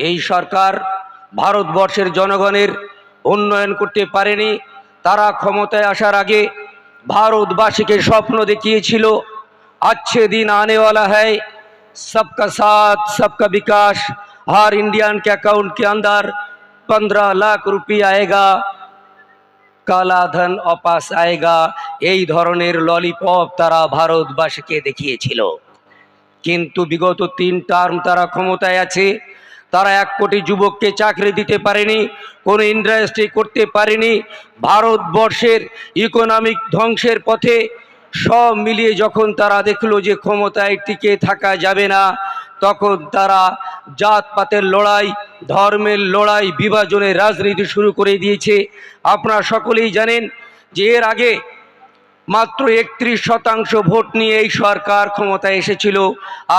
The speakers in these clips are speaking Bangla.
এই সরকার ভারতবর্ষের জনগণের উন্নয়ন করতে পারেনি তারা ক্ষমতায় আসার আগে ভারতবাসীকে স্বপ্ন দেখিয়েছিল अच्छे दिन आने वाला है सबका साथ सबका विकास हर इंडियन के अकाउंट के अंदर पंद्रह लाख रुपया आएगा কালা ধন অপাস আয়েগা এই ধরনের ললিপপ তারা ভারতবাসীকে দেখিয়েছিল কিন্তু বিগত তিন টার্ম তারা ক্ষমতায় আছে তারা এক কোটি যুবককে চাকরি দিতে পারেনি, কোনো ইন্ডাস্ট্রি করতে পারেনি। ভারতবর্ষের ইকোনমিক ধ্বংসের পথে সব মিলিয়ে যখন তারা দেখল যে ক্ষমতায় টিকে থাকা যাবে না, তখন তারা জাতপাতের লড়াই, ধর্মের লড়াই, বিভাজনের রাজনীতি শুরু করে দিয়েছে। আপনারা সকলেই জানেন যে এর আগে মাত্র একত্রিশ শতাংশ ভোট নিয়ে এই সরকার ক্ষমতায় এসেছিল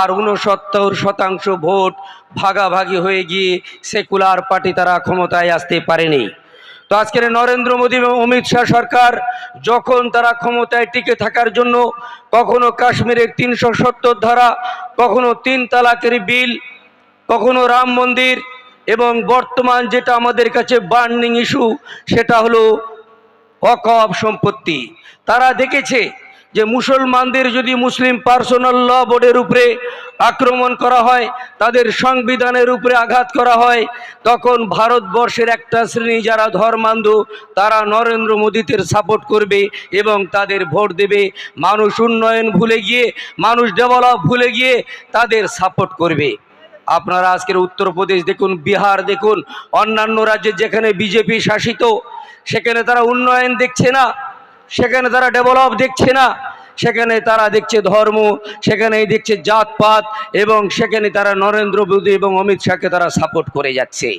আর উনসত্তর শতাংশ ভোট ভাগাভাগি হয়ে গিয়ে সেকুলার পার্টি তারা ক্ষমতায় আসতে পারেনি। তো আজকের নরেন্দ্র মোদী এবং অমিত শাহ সরকার যখন তারা ক্ষমতায় টিকে থাকার জন্য কখনো কাশ্মীরের তিনশো সত্তর ধারা, কখনো তিন তালাকের বিল, কখনো রাম মন্দির এবং বর্তমান যেটা আমাদের কাছে বার্নিং ইস্যু সেটা হলো অকব সম্পত্তি। তারা দেখেছে যে মুসলমানদের যদি মুসলিম পার্সোনাল ল বোর্ডের উপরে আক্রমণ করা হয়, তাদের সংবিধানের উপরে আঘাত করা হয়, তখন ভারতবর্ষের একটা শ্রেণি যারা ধর্মান্ধ, তারা নরেন্দ্র মোদীদের সাপোর্ট করবে এবং তাদের ভোট দেবে। মানুষ উন্নয়ন ভুলে গিয়ে, মানুষ ডেভেলপ ভুলে গিয়ে তাদের সাপোর্ট করবে। আপনারা আজকের উত্তরপ্রদেশ দেখুন, বিহার দেখুন, অন্যান্য রাজ্যে যেখানে বিজেপি শাসিত সেখানে তারা উন্নয়ন দেখছে না, সেখানে তারা ডেভেলপ দেখছে না, সেখানে তারা দেখছে ধর্ম, সেখানেই দেখছে জাতপাত এবং সেখানে তারা নরেন্দ্র মোদী এবং অমিত শাহকে তারা সাপোর্ট করে যাচ্ছে।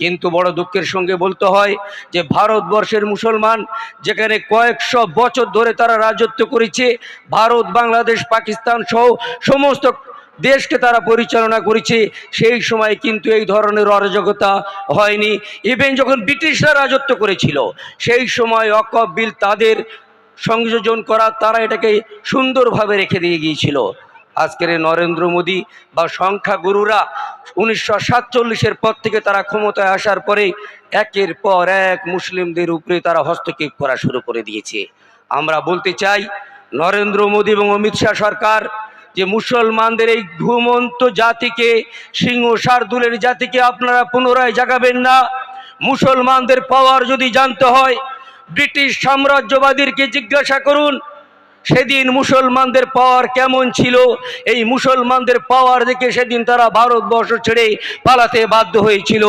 কিন্তু বড় দুঃখের সঙ্গে বলতে হয় যে ভারতবর্ষের মুসলমান যেখানে কয়েকশো বছর ধরে তারা রাজত্ব করেছে, ভারত, বাংলাদেশ, পাকিস্তান সহ সমস্ত দেশকে তারা পরিচালনা করেছে, সেই সময় কিন্তু এই ধরনের অরাজকতা হয়নি। ইভেন যখন ব্রিটিশরা রাজত্ব করেছিল, সেই সময় অকব বিল তাদের সংযোজন করা, তারা এটাকে সুন্দরভাবে রেখে দিয়ে গিয়েছিল। আজকের নরেন্দ্র মোদী বা সংখ্যাগুরুরা উনিশশো সাতচল্লিশের পর থেকে তারা ক্ষমতায় আসার পরে একের পর এক মুসলিমদের উপরে তারা হস্তক্ষেপ করা শুরু করে দিয়েছে। আমরা বলতে চাই, নরেন্দ্র মোদী এবং অমিত শাহ সরকার যে মুসলমানদের এই ঘুমন্ত জাতিকে, সিংহ শার্দুলের জাতিকে আপনারা পুনরায় জাগাবেন না। মুসলমানদের পাওয়ার যদি জানতে হয়, ব্রিটিশ সাম্রাজ্যবাদীরকে জিজ্ঞাসা করুন, সেদিন মুসলমানদের পাওয়ার কেমন ছিল? এই মুসলমানদের পাওয়ার দেখে সেদিন তারা ভারতবর্ষ ছেড়ে পালাতে বাধ্য হয়েছিল।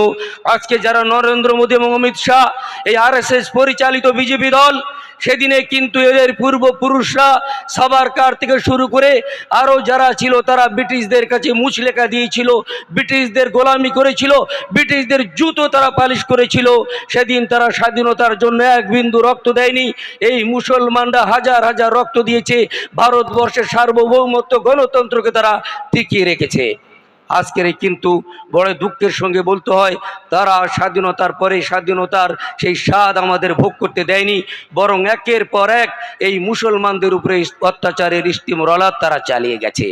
আজকে যারা নরেন্দ্র মোদী এবং অমিত শাহ, এই আরএসএস পরিচালিত বিজেপি দল সেদিনে কিন্তু এদের পূর্বপুরুষরা সাবারকার থেকে শুরু করে আরও যারা ছিল তারা ব্রিটিশদের কাছে মুচলেখা দিয়েছিল, ব্রিটিশদের গোলামি করেছিল, ব্রিটিশদের জুতো তারা পালিশ করেছিল। সেদিন তারা স্বাধীনতার জন্য এক বিন্দু রক্ত দেয়নি। এই মুসলমানরা হাজার হাজার রক্ত দিয়েছে। ভারতবর্ষের সার্বভৌমত্ব গণতন্ত্রকে তারা টিকিয়ে রেখেছে। আজকের কিন্তু বড় দুঃখের সঙ্গে বলতে হয়, তারা স্বাধীনতার পরে স্বাধীনতার সেই স্বাদ আমাদের ভোগ করতে দেয়নি, বরং একের পর এক এই মুসলমানদের উপরে অত্যাচারের স্টিমরলার তারা চালিয়ে গেছে।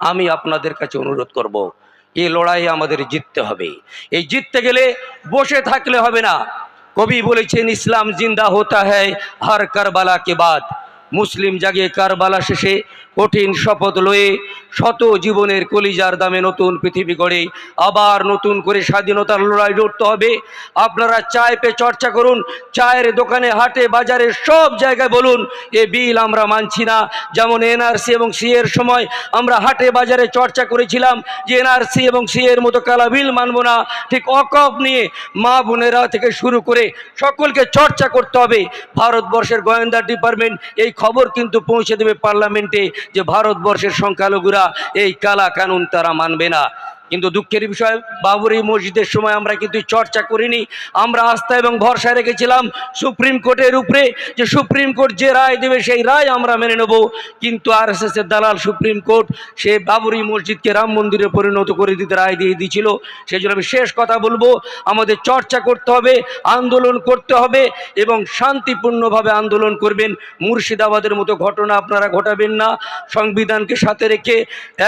আমি আপনাদের কাছে অনুরোধ করব। এই লড়াই আমাদের জিততে হবে। এই জিততে গেলে বসে থাকলে হবে না। কবি বলেছেন, ইসলাম জিন্দা হতা হ্যায় হর কারবালা কে বাদ। মুসলিম জাগে কারবালা শেষে কঠিন শপথ লয়ে শত জীবনের কলিজার দামে নতুন পৃথিবী গড়ে আবার নতুন করে স্বাধীনতার লড়াই লড়তে হবে। আপনারা চায় পে চর্চা করুন, চায়ের দোকানে, হাটে, বাজারে সব জায়গায় বলুন, এ বিল আমরা মানছি না। যেমন এনআরসি এবং সি এর সময় আমরা হাটে, বাজারে চর্চা করেছিলাম যে এনআরসি এবং সি এর মতো কালা বিল মানব না। ঠিক অকপ নিয়ে মা বোনেরা থেকে শুরু করে সকলকে চর্চা করতে হবে। ভারতবর্ষের গোয়েন্দা ডিপার্টমেন্ট এই খবর কিন্তু পৌঁছে দেবে পার্লামেন্টে। যে ভারতবর্ষের সংখ্যালঘুরা এই কালা কানুন তারা মানবে না। কিন্তু দুঃখের বিষয়, বাবরি মসজিদের সময় আমরা কিন্তু চর্চা করিনি। আমরা আস্থা এবং ভরসা রেখেছিলাম সুপ্রিম কোর্টের উপরে যে সুপ্রিম কোর্ট যে রায় দেবে সেই রায় আমরা মেনে নেব। কিন্তু আর এস এর দালাল সুপ্রিম কোর্ট, সে বাবরি মসজিদকে রাম মন্দিরে পরিণত করে দিতে রায় দিয়ে দিয়েছিল। সেই জন্য আমি শেষ কথা বলব, আমাদের চর্চা করতে হবে, আন্দোলন করতে হবে এবং শান্তিপূর্ণভাবে আন্দোলন করবেন। মুর্শিদাবাদের মতো ঘটনা আপনারা ঘটাবেন না। সংবিধানকে সাথে রেখে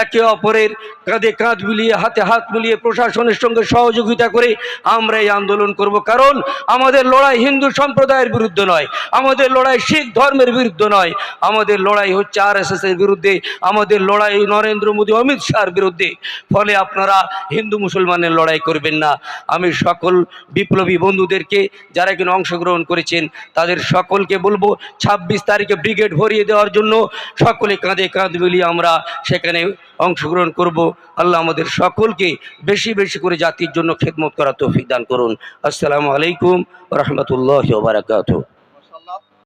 একে অপরের কাঁধে কাঁধ মিলিয়ে হাতে হাতে হাত মিলিয়ে প্রশাসনের সঙ্গে সহযোগিতা করে আমরা এই আন্দোলন করব। কারণ আমাদের লড়াই হিন্দু সম্প্রদায়ের বিরুদ্ধে নয়, আমাদের লড়াই শিখ ধর্মের বিরুদ্ধে নয়, আমাদের লড়াই হচ্ছে আর এস এর বিরুদ্ধে, আমাদের লড়াই নরেন্দ্র মোদী অমিত শাহর বিরুদ্ধে। ফলে আপনারা হিন্দু মুসলমানের লড়াই করবেন না। আমি সকল বিপ্লবী বন্ধুদেরকে, যারা এখানে অংশগ্রহণ করেছেন, তাদের সকলকে বলব, ছাব্বিশ তারিখে ব্রিগেড ভরিয়ে দেওয়ার জন্য সকলে কাঁধে কাঁধ মিলিয়ে আমরা সেখানে অংশগ্রহণ করব। আল্লাহ আমাদের সকলকে বেশি বেশি করে জাতির জন্য খেদমত করা তৌফিক দান করুন। আসসালামু আলাইকুম রহমতুল্লাহ বারাকাতু